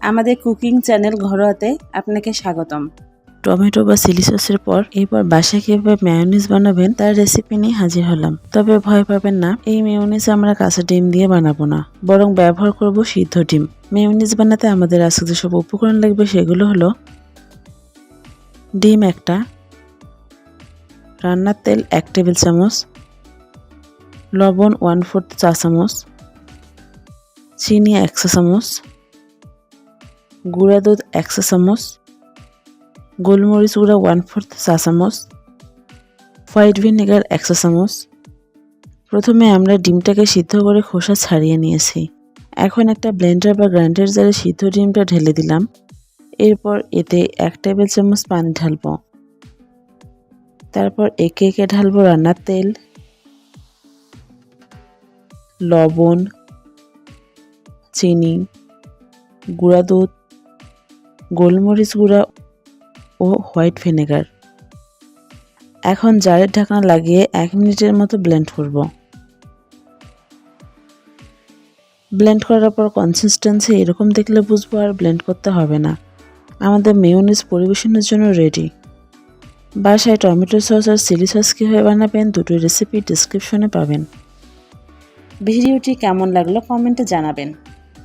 আমাদের cooking channel ঘরোয়াতে আপনাকে স্বাগতম। টমেটো বা চিলি সসের পর এরপর বাসায় কীভাবে মেয়োনিজ বানাবেন তার রেসিপি নিয়ে হাজির হলাম। তবে ভয় পাবেন না, এই মেয়োনিজ আমরা কাঁচা ডিম দিয়ে বানাবো না, বরং ব্যবহার করব সিদ্ধ ডিম। মেয়োনিজ বানাতে আমাদের আজকে যেসব উপকরণ লাগবে সেগুলো হলো ডিম একটা, রান্নার তেল এক টেবিল চামচ, লবণ ওয়ান ফোর্থ চা চামচ, চিনি একশো চামচ গুঁড়া দুধ একশো চামচ, গোলমরিচ গুঁড়া ওয়ান ফোর্থ চা চামচ, হোয়াইট ভিনেগার একশো চামচ। প্রথমে আমরা ডিমটাকে সিদ্ধ করে খোসা ছাড়িয়ে নিয়েছি। এখন একটা ব্লেন্ডার বা গ্রাইন্ডার জারে সিদ্ধ ডিমটা ঢেলে দিলাম। এরপর এতে এক টেবিল চামচ পানি ঢালবো। তারপর একে একে ঢালবো রান্নার তেল। লবণ, চিনি, গুঁড়া দুধ গোলমরিচ গুঁড়া ও হোয়াইট ভিনেগার। এখন জারের ঢাকনা লাগিয়ে এক মিনিটের মতো ব্লেন্ড করব। ব্লেন্ড করার পর কনসিস্টেন্সি এরকম দেখলে বুঝব আর ব্লেন্ড করতে হবে না। আমাদের মেয়োনিজ পরিবেশনের জন্য রেডি বাসায় টমেটো সস আর চিলি সস কীভাবে বানাবেন দুটো রেসিপি ডিসক্রিপশনে পাবেন। ভিডিওটি কেমন লাগল কমেন্টে জানাবেন।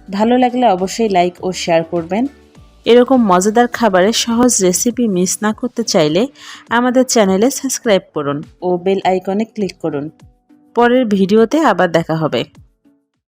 ভালো লাগলে অবশ্যই লাইক ও শেয়ার করবেন। এরকম মজাদার খাবারের সহজ রেসিপি মিস না করতে চাইলে আমাদের চ্যানেলে সাবস্ক্রাইব করুন ও বেল আইকনে ক্লিক করুন। পরের ভিডিওতে আবার দেখা হবে।